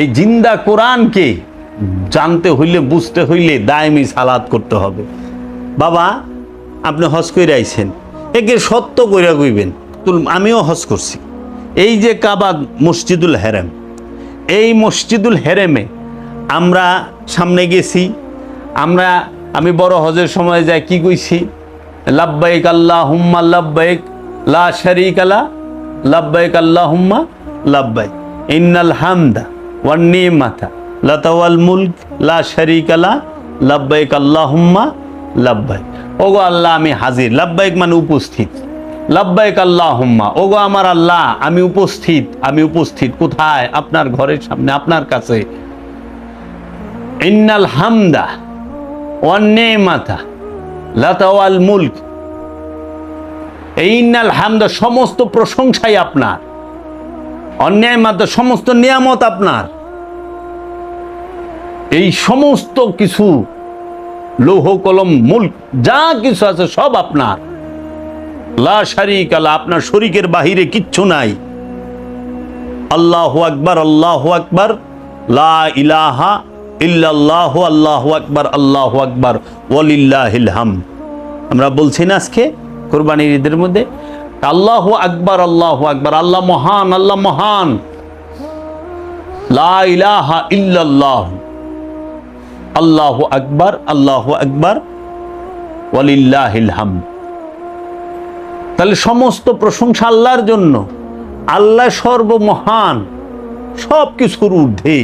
এই জিন্দা কোরআনকে জানতে হইলে, বুঝতে হইলে দায়মি সালাত করতে হবে। বাবা, আপনি হজ করে আইছেন। একে সত্য কইরা কইবেন। আমিও হজ করছি। এই যে কাবা মসজিদুল হেরেম, এই মসজিদুল হেরেমে আমরা সামনে গেছি। আমরা, আমি বড় হজের সময় যাই কি কইছি? লাব্বাইক আল্লাহ হুম্মা লাব্বাইক, লা শারিক আলা লাব্বাইক আল্লাহ হুম্মা লাব্বাইক। ইন্নাল হামদা মুলক, লা ওগো আল্লাহ, আমি হাজির। লাব্বাইক মানে উপস্থিত। লাব্বাইক ওগো আমার আল্লাহ, আমি উপস্থিত। আমি উপস্থিত কোথায়? আপনার ঘরের সামনে, আপনার কাছে। হামদা ওয়ান্নে মাথা এই ইন্নাল হামদা, সমস্ত প্রশংসাই আপনার। অন্যায় মাত্র সমস্ত নিয়ামত আপনার। এই সমস্ত কিছু, লৌহ, কলম, মূল, যা কিছু আছে সব আপনার। লা আপনার শরিকের বাহিরে কিচ্ছু নাই। আল্লাহ আকবার আল্লাহ আকবার, লা ইলাহা ইল্লাল্লাহু, আল্লাহু আকবার আল্লাহু আকবার, ওয়ালিল্লাহিল আমরা বলছি না আজকে কোরবানির ঈদের মধ্যে আল্লাহু আকবার, আল্লাহ আকবার, আল্লাহ মহান আল্লাহ মহান। ইল্লাল্লাহ। আল্লাহু আকবার আল্লাহু আকবার, ওয়ালিল্লাহিল হাম তাহলে সমস্ত প্রশংসা আল্লাহর জন্য। আল্লাহ সর্বমহান সব কিছুর ঊর্ধ্বে।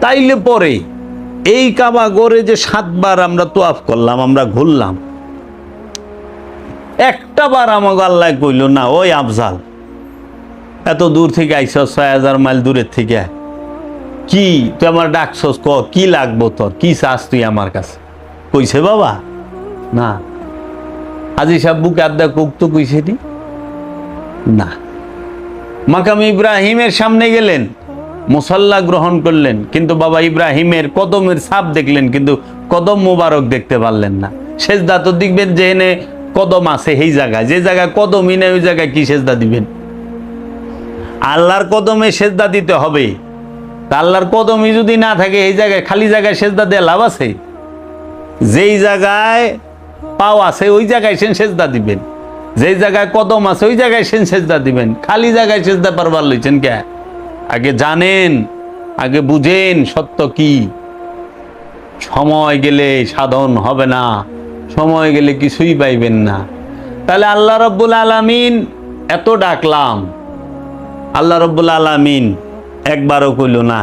তাইলে পরে এই কাবা গড়ে যে সাতবার আমরা তোয়াফ করলাম, আমরা ঘুরলাম একটা বার আমাকে আল্লাহ কইল, না, ওই আফজাল, এত দূর থেকে আইস ছয় হাজার মাইল দূরের থেকে। কি, তুই আমার ডাকছস ক, কি লাগবো তোর? কি চাস তুই আমার কাছে? কইছে, বাবা, না। আজি সাহেব বুকে আড্ডা কুক তো কইছে নি? না। মাকাম ইব্রাহিমের সামনে গেলেন, মুসাল্লা গ্রহণ করলেন, কিন্তু বাবা ইব্রাহিমের কদমের ছাপ দেখলেন, কিন্তু কদম মোবারক দেখতে পারলেন না। সেজদা তো দেখবেন যে এনে কদম আছে সেই জায়গায়। যে জায়গায় কদমই নেই ওই জায়গায় কি সেজদা দিবেন? আল্লাহর কদমে সেজদা দিতে হবে। তা আল্লাহর কদমই যদি না থাকে এই জায়গায়, খালি জায়গায় সেজদা দেওয়া লাভ আছে? যেই জায়গায় পাও আছে, ওই জায়গায় সেন সেজদা দিবেন। যেই জায়গায় কদম আছে, ওই জায়গায় সেন সেজদা দিবেন। খালি জায়গায় সেজদা পারবার লইছেন কে? আগে জানেন, আগে বুঝেন সত্য কি? সময় গেলে সাধন হবে না। সময় গেলে কিছুই পাইবেন না। তাহলে আল্লাহ রব্বুল আলামিন এত ডাকলাম। আল্লাহ রব্বুল আলামিন একবারও কইল না,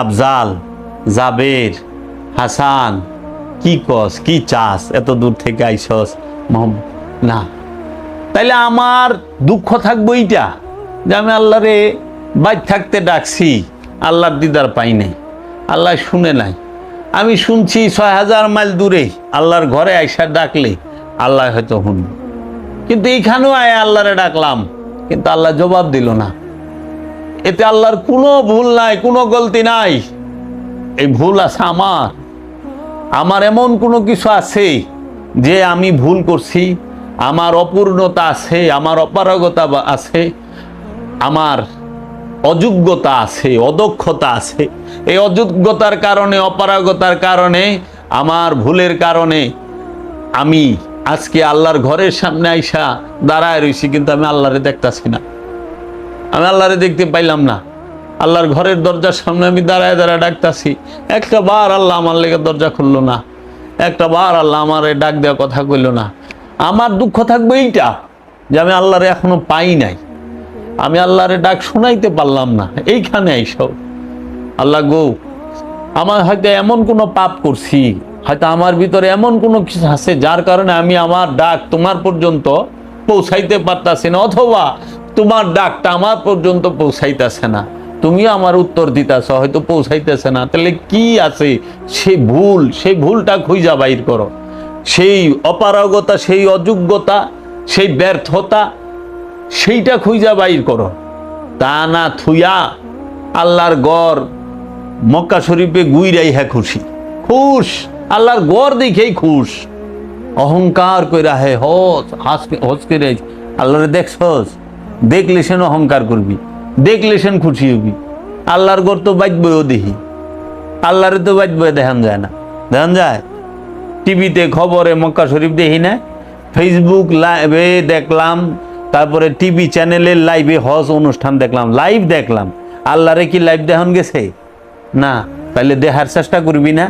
আফজাল, জাবের, হাসান, কি কস, কি চাস, এত দূর থেকে আইসস না। তাইলে আমার দুঃখ থাকব এইটা, যে আমি আল্লাহরে বাইর থাকতে ডাকছি, আল্লাহর দিদার পাই নাই, আল্লাহ শুনে নাই। আমি শুনছি ছয় হাজার মাইল দূরে আল্লাহর ঘরে আইসা ডাকলে আল্লাহ হয়তো শুনবে। কিন্তু এইখানেও আয় আল্লাহরে ডাকলাম, কিন্তু আল্লাহ জবাব দিল না। এতে আল্লাহর কোনো ভুল নাই, কোনো গলতি নাই। এই ভুল আছে আমার। আমার এমন কোনো কিছু আছে যে আমি ভুল করছি? আমার অপূর্ণতা আছে, আমার অপারগতা আছে? আমার অযোগ্যতা আছে, অদক্ষতা আছে। এই অযোগ্যতার কারণে, অপারগতার কারণে, আমার ভুলের কারণে আমি আজকে আল্লাহর ঘরের সামনে আইসা দাঁড়ায় রইছি, কিন্তু আমি আল্লাহরে দেখতাছি না। আমি আল্লাহরে দেখতে পাইলাম না। আল্লাহর ঘরের দরজার সামনে আমি দাঁড়ায় দাঁড়ায় ডাকতাছি। একটা বার আল্লাহ আমার লেগে দরজা খুললো না। একটা বার আল্লাহ আমার ডাক দেওয়া কথা কইলো না। আমার দুঃখ থাকবে এইটা যে আমি আল্লাহরে এখনও পাই নাই। আমি আল্লাহরে ডাক শোনাইতে পারলাম না। এইখানে এইসব আল্লাহ গো, আমার হয়তো এমন কোনো পাপ করছি, হয়তো আমার ভিতরে এমন কোনো কিছু আছে যার কারণে আমি আমার ডাক তোমার পর্যন্ত পৌঁছাইতে পারতাছি না, অথবা তোমার ডাকটা আমার পর্যন্ত পৌঁছাইতেছে না। তুমিও আমার উত্তর দিতেছ, হয়তো পৌঁছাইতেছে না। তাহলে কি আছে? সেই ভুল সেই ভুলটা খুঁজা বাইর করো। সেই অপারগতা, সেই অযোগ্যতা, সেই ব্যর্থতা সেইটা খুঁজা বাইর করো। তা না থুইয়া আল্লাহর গড় মক্কা শরীফে গুইরাই হ্যাঁ খুশি। খুশ, আল্লাহর গড় দেখেই খুশ। অহংকার কইরা হে হস হাসকে হসকে রে আল্লাহরে দেখছস দেখলে সেন অহংকার করবি, দেখলে সেন খুশি হবি। আল্লাহর গড় তো বাজবইও দেখি। আল্লাহরে তো বাজবই দেখান যায় না। দেখান যায়? টিভিতে খবরে মক্কা শরীফ দেখি না? ফেসবুক লাইভে দেখলাম তারপরে টিভি চ্যানেলে লাইভে হজ অনুষ্ঠান দেখলাম লাইভ দেখলাম। আল্লাহরে কি লাইভ দেখান গেছে? না তাহলে দেখার চেষ্টা করবি না।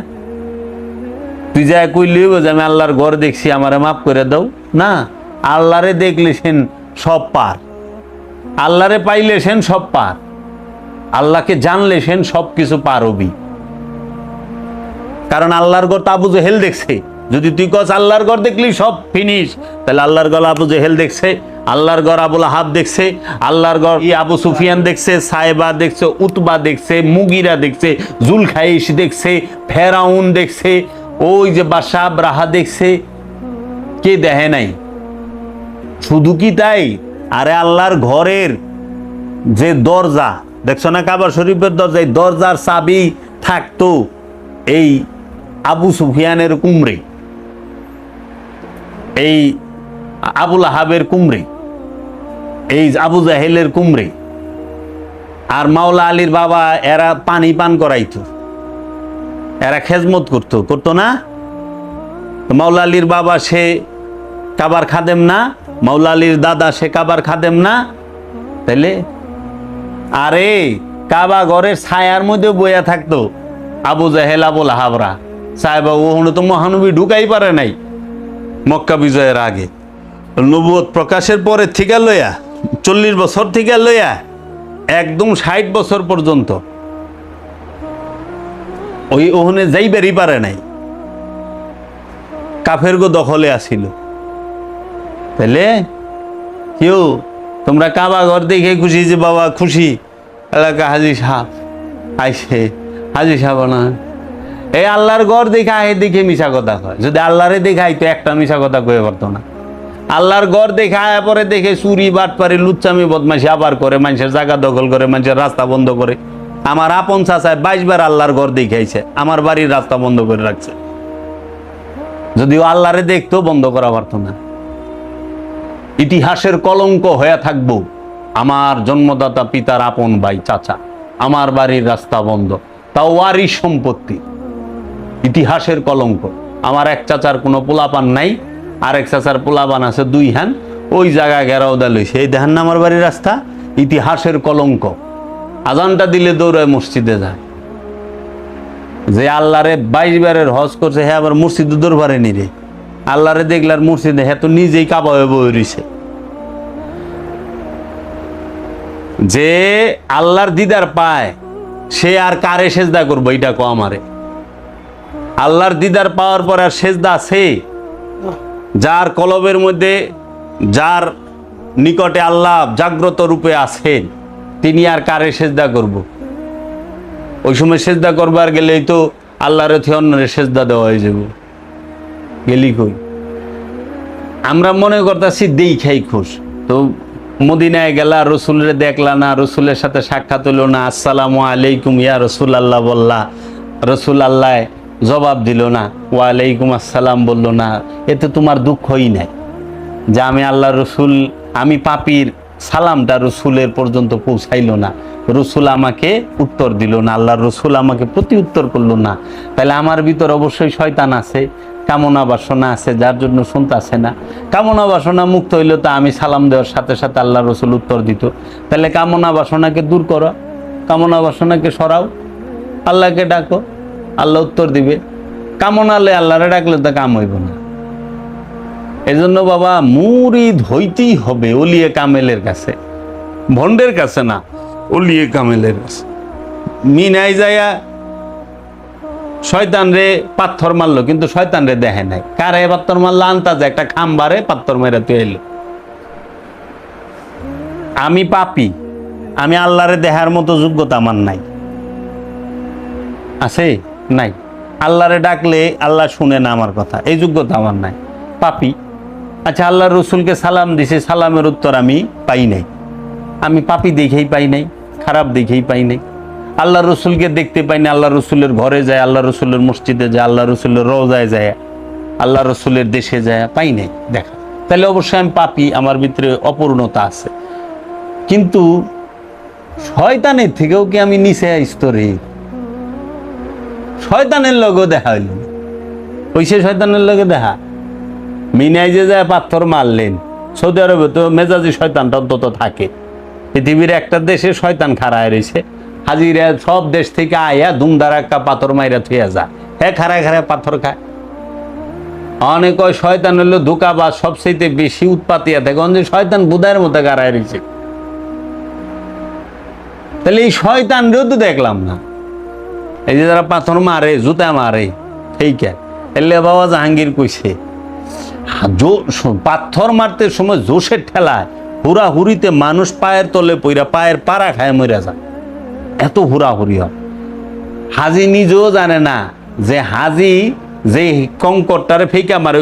তুই যা কইলি যে আমি আল্লাহর ঘর দেখছি, আমারে মাফ করে দাও। না, আল্লাহরে দেখলে সেন সব পার। আল্লাহরে পাইলে সেন সব পার। আল্লাহকে জানলে সেন সব কিছু পার হবি। কারণ আল্লাহর ঘর তো আবু জেহেল দেখছে। যদি তুই কস আল্লাহর ঘর দেখলি সব ফিনিশ তাহলে আল্লাহর ঘর আবু জেহেল দেখছে। আল্লাহর ঘর আবুল হাব দেখছে, আল্লাহর ঘর ই আবু সুফিয়ান দেখছে সাহেবা দেখছে, উতবা দেখছে, মুগিরা দেখছে, জুলখাইশ দেখছে, ফেরাউন দেখছে, ওই যে বাসাব রাহা দেখছে। কে দেখে নাই? শুধু কি তাই? আরে আল্লাহর ঘরের যে দরজা, দেখছ না কাবার শরীফের দরজা দরজার চাবি থাকতো এই আবু সুফিয়ানের কুমড়ে। এই আবুল আহাবের কুমড়ে, এই আবু জাহেলের কুমড়ে আর মাওলা আলীর বাবা এরা পানি পান করাইতো, এরা খেজমত করতো করতো না? মাওলা আলীর বাবা সে কাবার খাদেম না, মাওলা আলীর দাদা সে কাবার খাদেম না? তাইলে? আরে, কাবা ঘরের ছায়ার মধ্যে বইয়া থাকতো আবু জাহেল আবুল হাবরা সাহেবা ওখানে তো মহানবী ঢুকাই পারে নাই মক্কা বিজয়ের আগে। নবুয়ত প্রকাশের পরে থেকে লইয়া, চল্লিশ বছর থেকে লইয়া, একদম ষাট বছর পর্যন্ত ওই ওখানে যাইবারই পারে নাই। কাফের গো দখলে আসিল। তাহলে কেউ তোমরা কাবা ঘর দেখে খুশি যে বাবা খুশি, এলাকা হাজি সাহ, আইসে, হাজি সাহেব না এই আল্লাহর ঘর দেখে আহে দেখে মিশা কথা কয়। যদি আল্লাহরে দেখাই তো একটা মিশা কথা কয়ে পারতো না। আল্লাহর ঘর দেখে আয়া পরে দেখে চুরি, বাটপারি, লুচ্চামি বদমাইশি আবার করে, মানুষের জায়গা দখল করে, মানুষের রাস্তা বন্ধ করে। আমার আপন চাচায় বাইশ বার আল্লাহর ঘর দেখাইছে, আমার বাড়ির রাস্তা বন্ধ করে রাখছে। যদিও আল্লাহরে দেখতো, বন্ধ করা পারতো না। ইতিহাসের কলঙ্ক হয়ে থাকব, আমার জন্মদাতা পিতার আপন ভাই, চাচা, আমার বাড়ির রাস্তা বন্ধ। তাও ওয়ারি সম্পত্তি। ইতিহাসের কলঙ্ক। আমার এক চাচার কোনো পোলাপান নাই আরেক চাচার পোলাপান আছে দুই হ্যান, ওই জায়গা ঘেরাও দেয় সেই দেখেন না আমার বাড়ির রাস্তা? ইতিহাসের কলঙ্ক। আজানটা দিলে দৌড়ায় মসজিদে যায়। যে আল্লাহরে বাইশ বারের হজ করছে হ্যাঁ আবার মসজিদে দৌড় পারেনি রে। আল্লাহরে দেখলার মসজিদে হ্যাঁ তো নিজেই কাবা হয়ে রইছে। যে আল্লাহর দিদার পায়, সে আর কারে সেজদা করব? এটা কো আমারে। আল্লাহর দিদার পাওয়ার পর আর সেজদা আছে? যার কলবের মধ্যে, যার নিকটে আল্লাহ জাগ্রত রূপে আছেন, তিনি আর কারে সেজদা করব? ওই সময় সেজদা করবার গেলেই তো আল্লাহর অন্যরে সেজদা দেওয়া হয়ে যাব। গেলি কই? আমরা মনে করতেছি, দেই খাই খুশ। তো মদিনায় গেলা, রসুলের দেখলা না, রসুলের সাথে সাক্ষাৎ হলো না, আসসালামু আলাইকুম ইয়া রসুল আল্লাহ বললা রসুল আল্লাহ জবাব দিল না, ওয়ালাইকুম আসসালাম বলল না, এতে তোমার দুঃখই নাই। যে আমি আল্লাহ রসুল, আমি পাপির সালামটা রসুলের পর্যন্ত পৌঁছাইল না। রসুল আমাকে উত্তর দিল না আল্লাহ রসুল আমাকে প্রতি উত্তর করল না। তাহলে আমার ভিতর অবশ্যই শয়তান আছে, কামনা বাসনা আছে, যার জন্য শুনতেছে না। কামনা বাসনা মুক্ত হইলে তা আমি সালাম দেওয়ার সাথে সাথে আল্লাহ রসুল উত্তর দিত। তাহলে কামনা বাসনাকে দূর করো, কামনা বাসনাকে সরাও, আল্লাহকে ডাকো। আল্লাহ উত্তর দিবে। কামনালে আল্লাহরে ডাকলে তো কাম হইব না। এজন্য বাবা, মুরিদ হইতেই হবে অলিয়ে কামেলের কাছে। ভন্ডের কাছে না, অলিয়ে কামেলের কাছে। মিনাই যায়া শয়তান রে পাথর মারলো, কিন্তু শয়তান রে দেখে নাই। কারে পাথর মারলো? আন্তাজে, একটা খাম্বারে পাথর মেরে তুই এলো। আমি পাপি, আমি আল্লাহরে দেখার মতো যোগ্যতা আমার নাই। আছে? নাই। আল্লাহরে ডাকলে আল্লাহ শুনে না আমার কথা। এই যোগ্যতা আমার নাই। পাপি। আচ্ছা আল্লাহ রসুলকে সালাম দিছে, সালামের উত্তর আমি পাই নাই। আমি পাপি দেখেই পাই নাই, খারাপ দেখেই পাই নাই। আল্লাহ রসুলকে দেখতে পাই না আল্লাহ রসুলের ঘরে যায় আল্লাহ রসুলের মসজিদে যায় আল্লাহ রসুলের রোজায় যায় আল্লাহ রসুলের দেশে যায়, পাই নাই দেখা। তাহলে অবশ্যই আমি পাপি, আমার ভিতরে অপূর্ণতা আছে। কিন্তু শয়তানের থেকেও কি আমি নিচে স্তরে? শয়তানের লগেও দেখা হইল। ওইসে শয়তানের লগে দেখা? মিনাই যে যায় পাথর মারলেন, সৌদি আরবে তো মেজাজি শয়তানটা অন্তত থাকে। পৃথিবীর একটা দেশে শয়তান খাড়ায় রয়েছে। হাজিরা সব দেশ থেকে আয়া একটা পাথর মাইরা থুয়া যায়। হ্যাঁ খাড়ায় খাড়ায় পাথর খায়। অনেক ওই শয়তান হলো ধোকা বা সবচেয়ে বেশি উৎপাতিয়া থাকে। শয়তান বুধায়ের মধ্যে গাড়ায় রয়েছে। তাহলে এই শয়তানরেও তো দেখলাম না। এই যে যারা পাথর মারে, জুতা মারে ঠিক এলে বাবা জাহাঙ্গীর কইছে পাথর মারতে সময় জোশের ঠেলায় হুরা হুরিতে মানুষ পায়ের তলে পইরা পায়ের পাড়া খায় মরে যায়। এত হুরাহুরি হয়। হাজি নিজেও জানে না যে হাজি যে কঙ্করটারে ফেঁকা মারে